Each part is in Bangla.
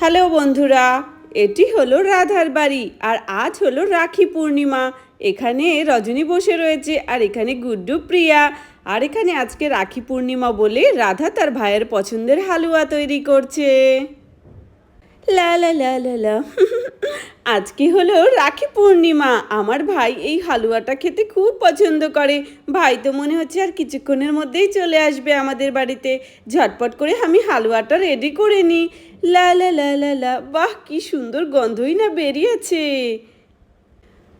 হ্যালো বন্ধুরা, এটি হলো রাধার বাড়ি আর আজ হলো রাখি পূর্ণিমা। এখানে রজনী বসে রয়েছে আর এখানে গুড্ডু প্রিয়া। আর এখানে আজকে রাখি পূর্ণিমা বলে রাধা তার ভাইয়ের পছন্দের হালুয়া তৈরি করছে। লা লা লা লা লা। আজকে হলো রাখি পূর্ণিমা। আমার ভাই এই হালুয়াটা খেতে খুব পছন্দ করে। ভাই তো মনে হচ্ছে আর কিছুক্ষণের মধ্যেই চলে আসবে আমাদের বাড়িতে। ঝটপট করে আমি হালুয়াটা রেডি করে নিই। লা লা লা লা লা। বাহ, কি সুন্দর গন্ধই না বেরিয়েছে।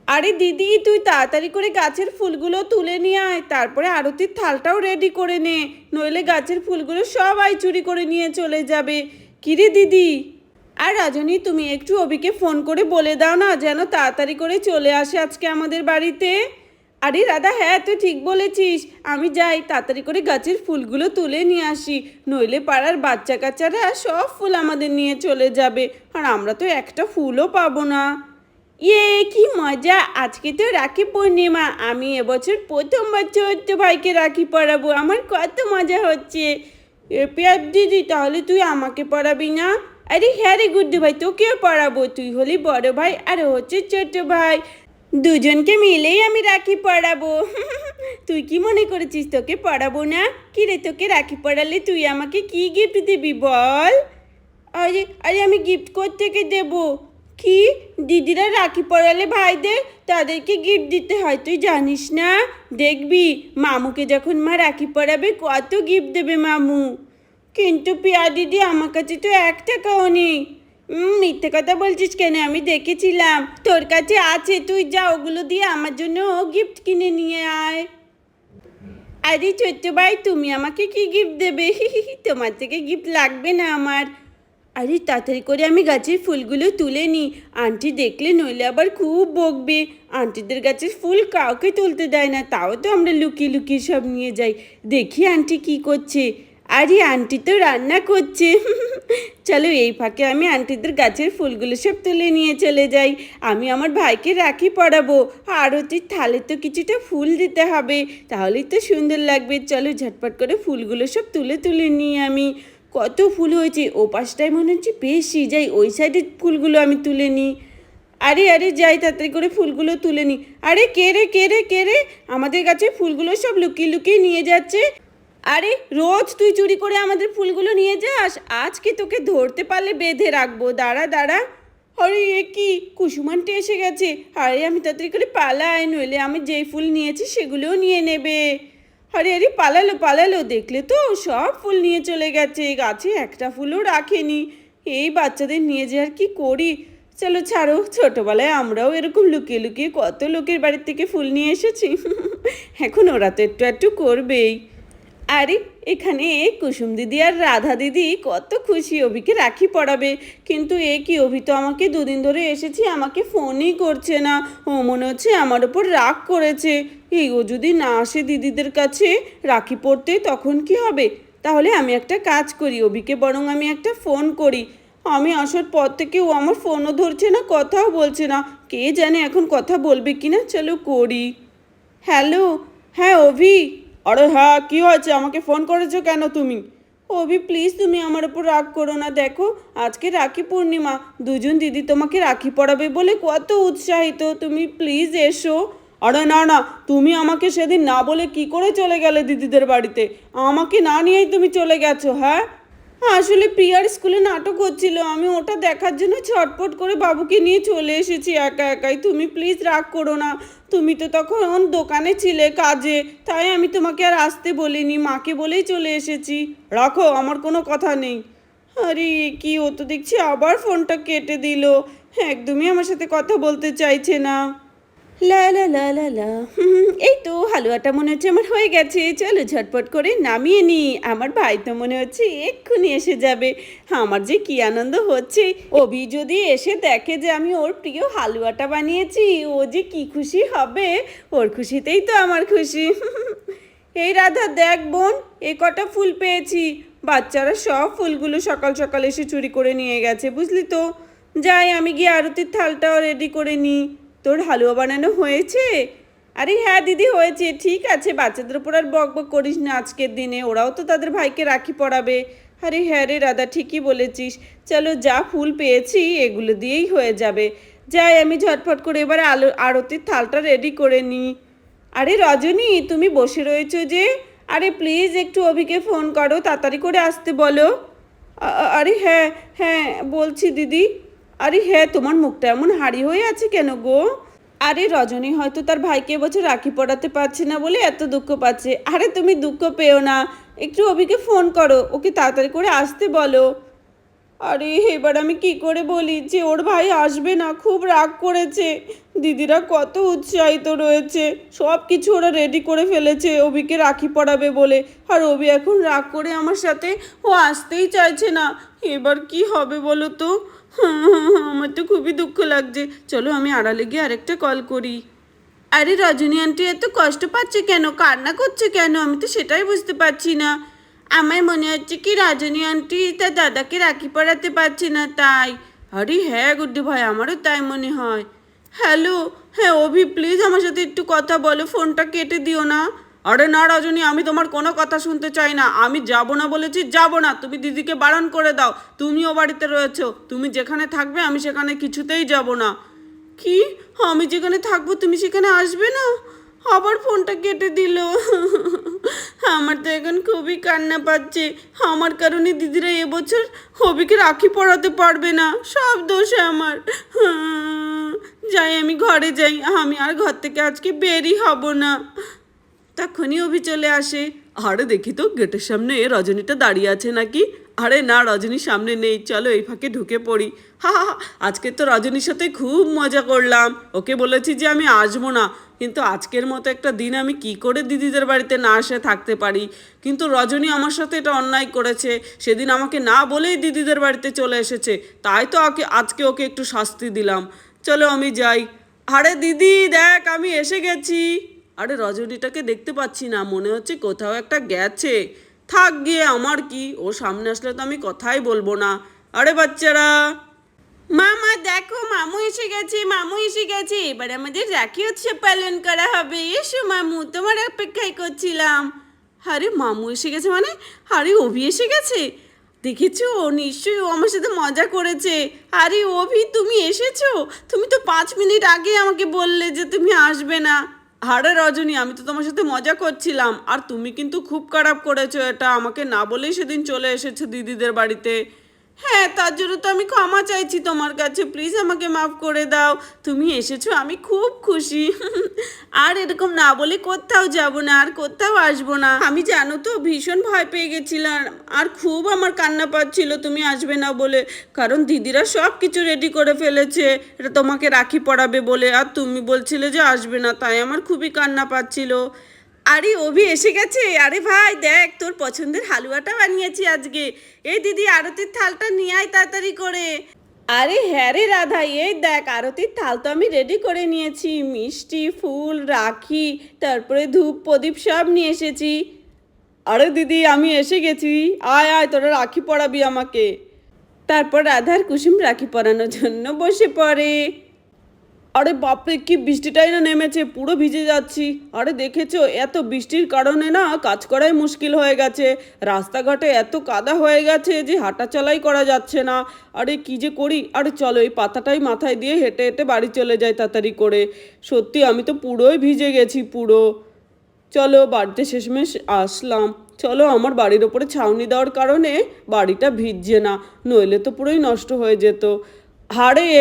আরে দিদি, তুই তাড়াতাড়ি করে গাছের ফুলগুলো তুলে নিয়ে আয়। তারপরে আরতির থালটাও রেডি করে নে। নইলে গাছের ফুলগুলো সবাই চুরি করে নিয়ে চলে যাবে। কিরে দিদি? আর রজনী, তুমি একটু অবিকে ফোন করে বলে দাও না, যেন তাড়াতাড়ি করে চলে আসে আজকে আমাদের বাড়িতে। আরে দাদা হ্যাঁ তুই ঠিক বলেছিস। আমি যাই, তাড়াতাড়ি করে গাছের ফুলগুলো তুলে নিয়ে আসি। নইলে পাড়ার বাচ্চা কাচ্চারা সব ফুল আমাদের নিয়ে চলে যাবে, আর আমরা তো একটা ফুলও পাবো না। ইয়ে কি মজা। আজকে তো রাখি পূর্ণিমা। আমি এবছর প্রথমবার ছোট্ট ভাইকে রাখি পরাবো। আমার কত মজা হচ্ছে। পেয়ার দিদি, তাহলে তুই আমাকে পড়াবি না? আরে হ্যাঁ রে গুড্ডু ভাই, তোকেও পড়াবো তুই হলি বড় ভাই, আর হচ্ছে ছোট ভাই। দুজনকে মিলেই আমি রাখি পড়াবো। তুই কি মনে করেছিস তোকে পড়াবো না? কি রে তোকে রাখি পড়ালে তুই আমাকে কি গিফট দিবি বল? আরে আরে আমি গিফট থেকে দেবো? কি? দিদিরা রাখি পরালে ভাইদের তাদেরকে গিফট দিতে হয়, তুই জানিস না? দেখবি, মামুকে যখন মা রাখি পরাবে কত গিফট দেবে মামু। কিন্তু পিয়া দিদি আমার কাছে তো এক টাকাও নেই। মিথ্যে কথা বলছিস কেন? আমি দেখেছিলাম। তোর কাছে আছে। তুই যা, ওগুলো দিয়ে আমার জন্য গিফট কিনে নিয়ে আয়। আরে ছোট্ট ভাই, তুমি আমাকে কি গিফট দেবে? তোমার থেকে গিফট লাগবে না আমার। আরে, তাড়াতাড়ি করে আমি গাছের ফুলগুলো তুলে নিই। আন্টি দেখলে নইলে আবার খুব বকবে। আন্টিদের গাছের ফুল কাউকে তুলতে দেয় না। তাও তো আমরা লুকিয়ে লুকিয়ে সব নিয়ে যাই। দেখি আন্টি কি করছে। আরে আন্টি তো রান্না করছে। চলো এই ফাঁকে আমি আন্টিদের গাছের ফুলগুলো সব তুলে নিয়ে চলে যাই। আমি আমার ভাইকে রাখি পরাবো। আরতির থালে তো কিছুটা ফুল দিতে হবে। তাহলেই তো সুন্দর লাগবে। চলো ঝটপট করে ফুলগুলো সব তুলে তুলে নিই আমি। কত ফুল হয়েছে। ও পাশটায় মনে হচ্ছে বেশি। যাই, ওই সাইডের ফুলগুলো আমি তুলে নিই। আরে আরে, যাই, তাড়াতাড়ি করে ফুলগুলো তুলে নিই। আরে, কে রে কে রে কে রে? আমাদের কাছে ফুলগুলো সব লুকিয়ে লুকিয়ে নিয়ে যাচ্ছে। আরে, রোজ তুই চুরি করে আমাদের ফুলগুলো নিয়ে যাস? আজকে তোকে ধরতে পারলে বেঁধে রাখব? দাঁড়া দাঁড়া। আরে, এ কি? কুসুমানটি এসে গেছে। আরে, আমি তাড়াতাড়ি করে পালাই, নইলে আমি যেই ফুল নিয়েছি সেগুলোও নিয়ে নেবে। আরে আরে, পালালো পালালো। দেখলে তো, সব ফুল নিয়ে চলে গেছে। গাছে একটা ফুলও রাখেনি। এই বাচ্চাদের নিয়ে যে আর কি করি? চলো, ছাড়ো। ছোটোবেলায় আমরাও এরকম লুকিয়ে লুকিয়ে কত লোকের বাড়ির থেকে ফুল নিয়ে এসেছি। এখন ওরা তো একটু একটু করবেই। আরে, এখানে কুসুম দিদি আর রাধা দিদি কত খুশি অভিকে রাখি পড়াবে কিন্তু এ কি, অভি তো আমাকে দুদিন ধরে এসেছি, আমাকে ফোনই করছে না। ও মনে হচ্ছে আমার ওপর রাগ করেছে। এই ও যদি না আসে দিদিদের কাছে রাখি পড়তে তখন কি হবে? তাহলে আমি একটা কাজ করি, অভিকে বরং আমি একটা ফোন করি। আমি আসার পর থেকে ও আমার ফোনও ধরছে না, কথাও বলছে না। কে জানে এখন কথা বলবে কি না চলো করি। হ্যালো হ্যাঁ অভি। আরে হ্যাঁ কি হয়েছে? আমাকে ফোন করেছ কেন তুমি? অভি প্লিজ তুমি আমার উপর রাগ করো না। দেখো, আজকে রাখি পূর্ণিমা। দুজন দিদি তোমাকে রাখি পড়াবে বলে কত উৎসাহিত। তুমি প্লিজ এসো। আরে না না, তুমি আমাকে সেদিন না বলে কি করে চলে গেলে দিদিদের বাড়িতে? আমাকে না নিয়েই তুমি চলে গেছো হ্যাঁ? আসলে প্রিয়ার স্কুলে নাটক হচ্ছিল। আমি ওটা দেখার জন্য ছটপট করে বাবুকে নিয়ে চলে এসেছি একা একাই। তুমি প্লিজ রাগ করো না। তুমি তো তখন দোকানে ছিলে কাজে। তাই আমি তোমাকে আর আসতে বলিনি। মাকে বলেই চলে এসেছি। রাখো, আমার কোনো কথা নেই। আরে, কি ও তো দেখছি আবার ফোনটা কেটে দিল। একদমই আমার সাথে কথা বলতে চাইছে না। লা লা লা লা লা। এই তো হালুয়াটা মনে হচ্ছে আমার হয়ে গেছে। চলো ঝটপট করে নামিয়ে নি আমার ভাই তো মনে হচ্ছে এক্ষুনি এসে যাবে। আমার যে কি আনন্দ হচ্ছে। অভি যদি এসে দেখে যে আমি ওর প্রিয় হালুয়াটা বানিয়েছি, ও যে কি খুশি হবে, ওর খুশিতেই তো আমার খুশি। এই রাধা, দেখ বোন, এ কটা ফুল পেয়েছি। বাচ্চারা সব ফুলগুলো সকাল সকাল এসে চুরি করে নিয়ে গেছে, বুঝলি তো? যাই, আমি গিয়ে আরতির থালটাও রেডি করে নিই। তোর হালুয়া বানানো হয়েছে? আরে হ্যাঁ দিদি, হয়েছে। ঠিক আছে, বাচ্চাদের উপর আর বক বক করিস না আজকের দিনে। ওরাও তো তাদের ভাইকে রাখি পড়াবে আরে হ্যাঁ রে রাধা, ঠিকই বলেছিস। চলো যা ফুল পেয়েছি, এগুলো দিয়েই হয়ে যাবে। যাই, আমি ঝটফট করে এবার আলো, আরতির থালটা রেডি করে নিই। আরে রজনী, তুমি বসে রয়েছো যে? আরে প্লিজ একটু অভিকে ফোন করো, তাড়াতাড়ি করে আসতে বলো। আরে হ্যাঁ হ্যাঁ বলছি দিদি। আরে হ্যাঁ তোমার মুখটা এমন হাড়ি হয়ে আছে কেন গো? আরে রজনী, হয়তো তার ভাইকে এবছর রাখি পড়াতে পারছে না বলে এত দুঃখ পাচ্ছে। আরে তুমি দুঃখ পেও না। একটু অভিকে ফোন করো, ওকে তাড়াতাড়ি করে আসতে বলো। আরে, এবার আমি কি করে বলি যে ওর ভাই আসবে না, খুব রাগ করেছে। দিদিরা কত উৎসাহিত রয়েছে। সব কিছু ওরা রেডি করে ফেলেছে, অভিকে রাখি পড়াবে বলে। আর অভি এখন রাগ করে আমার সাথে ও আসতেই চাইছে না। এবার কি হবে বলো তো? আমার তো খুবই দুঃখ লাগছে। চলো আমি আড়ালে গিয়ে আরেকটা কল করি। আরে রজনী আন্টি এত কষ্ট পাচ্ছে কেন? কান্না করছে কেন? আমি তো সেটাই বুঝতে পারছি না। আমার মনে হচ্ছে কি রজনী আন্টি তার দাদাকে রাখি পড়াতে পারছে না তাই। আরে হ্যাঁ গুড্ডু ভাই, আমারও তাই মনে হয়। হ্যালো হ্যাঁ অভি প্লিজ আমার সাথে একটু কথা বলো ফোনটা কেটে দিও না। আরে না রজনী, আমি তোমার কোনো কথা শুনতে চাই না। আমি যাব না বলেছি, যাব না। তুমি দিদিকে বারণ করে দাও। তুমিও বাড়িতে রয়েছো। তুমি যেখানে থাকবে, আমি সেখানে কিছুতেই যাব না। কি? আমি যেখানে থাকব, তুমি সেখানে আসবে না? আবার ফোনটা কেটে দিল। আমার তো এখন খুবই কান্না পাচ্ছে। আমার কারণে দিদিরা এবছর হবিকে রাখি পড়াতে পারবে না। সব দোষ আমার। যাই, আমি ঘরে যাই। আমি আর ঘর থেকে আজকে বেরই হব না। তখনই অভি চলে আসে। আরে দেখি তো, গেটের সামনে রজনীটা দাঁড়িয়ে আছে নাকি? আরে না রজনীর সামনে নেই, চলো এই ফাঁকে ঢুকে পড়ি। হা হা আজকে তো রজনীর সাথে খুব মজা করলাম। ওকে বলেছি যে আমি আসব না। কিন্তু আজকের মতো একটা দিন আমি কি করে দিদিদের বাড়িতে না এসে থাকতে পারি? কিন্তু রজনী আমার সাথে এটা অন্যায় করেছে। সেদিন আমাকে না বলেই দিদিদের বাড়িতে চলে এসেছে। তাই তো আজকে ওকে একটু শাস্তি দিলাম। চলো আমি যাই। আরে দিদি, দেখ, আমি এসে গেছি। আরে রজনীটাকে দেখতে পাচ্ছি না, মনে হচ্ছে কোথাও একটা গেছে। থাক গিয়ে আমার কি? ও সামনে আসলে তো আমি কথাই বলব না। আরে বাচ্চারা! মামা, দেখো, মামু এসে গেছে, মামু এসে গেছে। এবার আমাদের রাখি উৎসব পালন করা হবে। এসো মামু, তোমার অপেক্ষায় করছিলাম। আরে, মামু এসে গেছে মানে? আরে, অভি এসে গেছে? দেখেছ? ও নিশ্চয়ই ও আমার সাথে মজা করেছে। আরে, অভি, তুমি এসেছ? তুমি তো পাঁচ মিনিট আগে আমাকে বললে যে তুমি আসবে না। আরে রজনী, আমি তো তোমার সাথে মজা করছিলাম। আর তুমি কিন্তু খুব খারাপ করেছ এটা। আমাকে না বলেই সেদিন চলে এসেছে দিদিদের বাড়িতে। হ্যাঁ তার জন্য তো আমি ক্ষমা চাইছি তোমার কাছে। প্লিজ আমাকে মাফ করে দাও। তুমি এসেছ, আমি খুব খুশি। আর এরকম না বলে কোথাও যাব না, আর কোথাও আসব না। আমি জানো তো, ভীষণ ভয় পেয়ে গেছিলাম। আর খুব আমার কান্না পাচ্ছিল, তুমি আসবে না বলে। কারণ দিদিরা সব কিছু রেডি করে ফেলেছে। এটা তোমাকে রাখি পড়াবে বলে। আর তুমি বলছিলে যে আসবে না, তাই আমার খুবই কান্না পাচ্ছিল। আরে, অভি এসে গেছে? আরে ভাই, দেখ, তোর পছন্দের হালুয়াটা বানিয়েছি আজকে। এই দিদি আরতির থালটা নিয়ে আয় তাড়াতাড়ি করে। আরে হ্যাঁ রে রাধা, এই দেখ, আরতির থাল তো আমি রেডি করে নিয়েছি। মিষ্টি, ফুল, রাখি, তারপরে ধূপ, প্রদীপ সব নিয়ে এসেছি। আরে দিদি, আমি এসে গেছি। আয় আয়, তোরা রাখি পড়াবি আমাকে। তারপর রাধার কুসুম রাখি পরানোর জন্য বসে পড়ে। আরে বাপরে, কি বৃষ্টিটাই না নেমেছে, পুরো ভিজে যাচ্ছি। আরে দেখেছ, এত বৃষ্টির কারণে না কাজ করাই মুশকিল হয়ে গেছে। রাস্তাঘাটে এত কাদা হয়ে গেছে যে হাঁটা চলাই করা যাচ্ছে না। আরে কি যে করি? আরে চলো, এই পাতাটাই মাথায় দিয়ে হেঁটে হেঁটে বাড়ি চলে যাই তাড়াতাড়ি করে। সত্যি, আমি তো পুরোই ভিজে গেছি পুরো। চলো, বাড়িতে শেষমেশ আসলাম। চলো, আমার বাড়ির ওপরে ছাউনি দেওয়ার কারণে বাড়িটা ভিজছে না, নইলে তো পুরোই নষ্ট হয়ে যেত।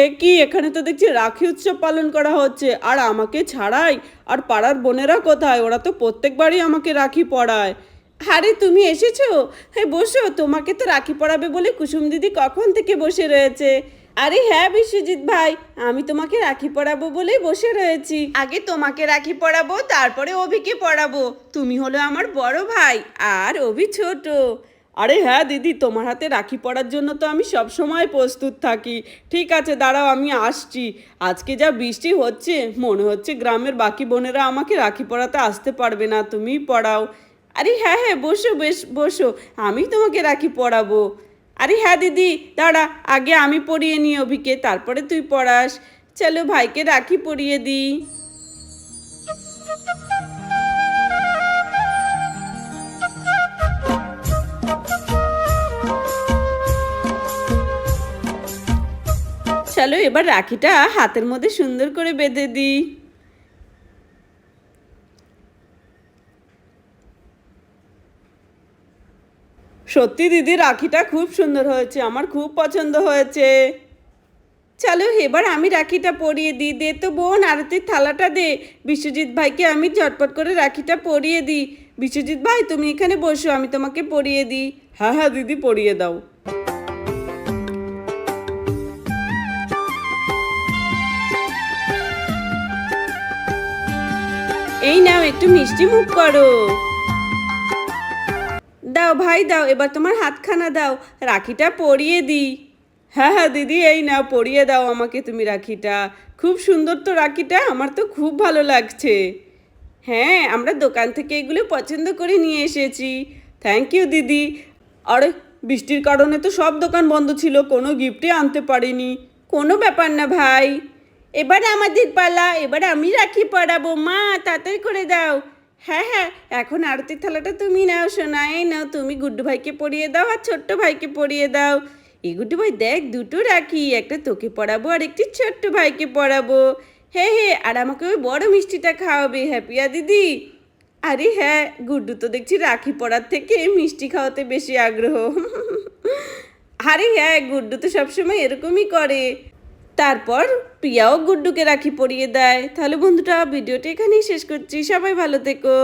এ কি? এখানে তো দেখছি রাখি উৎসব পালন করা হচ্ছে। আর আমাকে ছাড়াই? আর পাড়ার বোনেরা কোথায়? ওরা তো প্রত্যেকবারই আমাকে রাখি পড়ায় আরে তুমি এসেছ? হ্যাঁ বসো। তোমাকে তো রাখি পড়াবে বলে কুসুম দিদি কখন থেকে বসে রয়েছে? আরে হ্যাঁ বিশ্বজিৎ ভাই, আমি তোমাকে রাখি পড়াবো বলেই বসে রয়েছি। আগে তোমাকে রাখি পড়াবো তারপরে অভিকে পড়াবো তুমি হলো আমার বড় ভাই, আর অভি ছোট। আরে হ্যাঁ দিদি, তোমার হাতে রাখি পড়ার জন্য তো আমি সব সময় প্রস্তুত থাকি। ঠিক আছে, দাঁড়াও, আমি আসছি। আজকে যা বৃষ্টি হচ্ছে, মনে হচ্ছে গ্রামের বাকি বোনেরা আমাকে রাখি পড়াতে আসতে পারবে না, তুমিই পড়াও। আরে হ্যাঁ হ্যাঁ বসো, বেশ, বসো, আমি তোমাকে রাখি পড়াবো আরে হ্যাঁ দিদি, দাঁড়া, আগে আমি পড়িয়ে নিই অভিকে, তারপরে তুই পড়াস। চলো ভাইকে রাখি পরিয়ে দিই। চলো এবার রাখিটা হাতের মধ্যে সুন্দর করে বেঁধে দিই। সত্যি দিদি, রাখিটা খুব সুন্দর হয়েছে, আমার খুব পছন্দ হয়েছে। চলো এবার আমি রাখিটা পরিয়ে দিই, দে তো বোন, আরতির থালাটা দে। বিশ্বজিৎ ভাইকে আমি ঝটপট করে রাখিটা পরিয়ে দিই। বিশ্বজিৎ ভাই, তুমি এখানে বসো, আমি তোমাকে পরিয়ে দিই। হ্যাঁ হ্যাঁ দিদি, পরিয়ে দাও। এই নাও, একটু মিষ্টি মুখ করো। দাও ভাই, দাও, এবার তোমার হাতখানা দাও, রাখিটা পরিয়ে দিই। হ্যাঁ হ্যাঁ দিদি, এই নাও, পরিয়ে দাও আমাকে তুমি রাখিটা। খুব সুন্দর তো রাখিটা, আমার তো খুব ভালো লাগছে। হ্যাঁ আমরা দোকান থেকে এগুলো পছন্দ করে নিয়ে এসেছি। থ্যাংক ইউ দিদি। আরে, বৃষ্টির কারণে তো সব দোকান বন্ধ ছিল, কোনো গিফটই আনতে পারিনি। কোনো ব্যাপার না ভাই। এবার আমাদের পালা, এবার আমি রাখি পড়াবো। মা, তাড়াতাড়ি করে দাও। হ্যাঁ হ্যাঁ এখন আরতির থালাটা তুমি নাও শোনা এই নাও। তুমি গুড্ডু ভাইকে পরিয়ে দাও আর ছোট্ট ভাইকে পরিয়ে দাও। এই গুড্ডু ভাই, দেখ, দুটো রাখি। একটা তোকে পড়াবো আর একটি ছোট্ট ভাইকে পড়াবো। হে হে, আর আমাকে ওই বড় মিষ্টিটা খাওয়াবে, হ্যাপিয়া দিদি। আরে হ্যাঁ গুড্ডু তো দেখছি রাখি পড়ার থেকে মিষ্টি খাওয়াতে বেশি আগ্রহ। আরে হ্যাঁ গুড্ডু তো সবসময় এরকমই করে। তারপর প্রিয়াও গুড্ডুকে রাখি পরিয়ে দেয়। তাহলে বন্ধুটা ভিডিওটি এখানেই শেষ করছি। সবাই ভালো থেকো।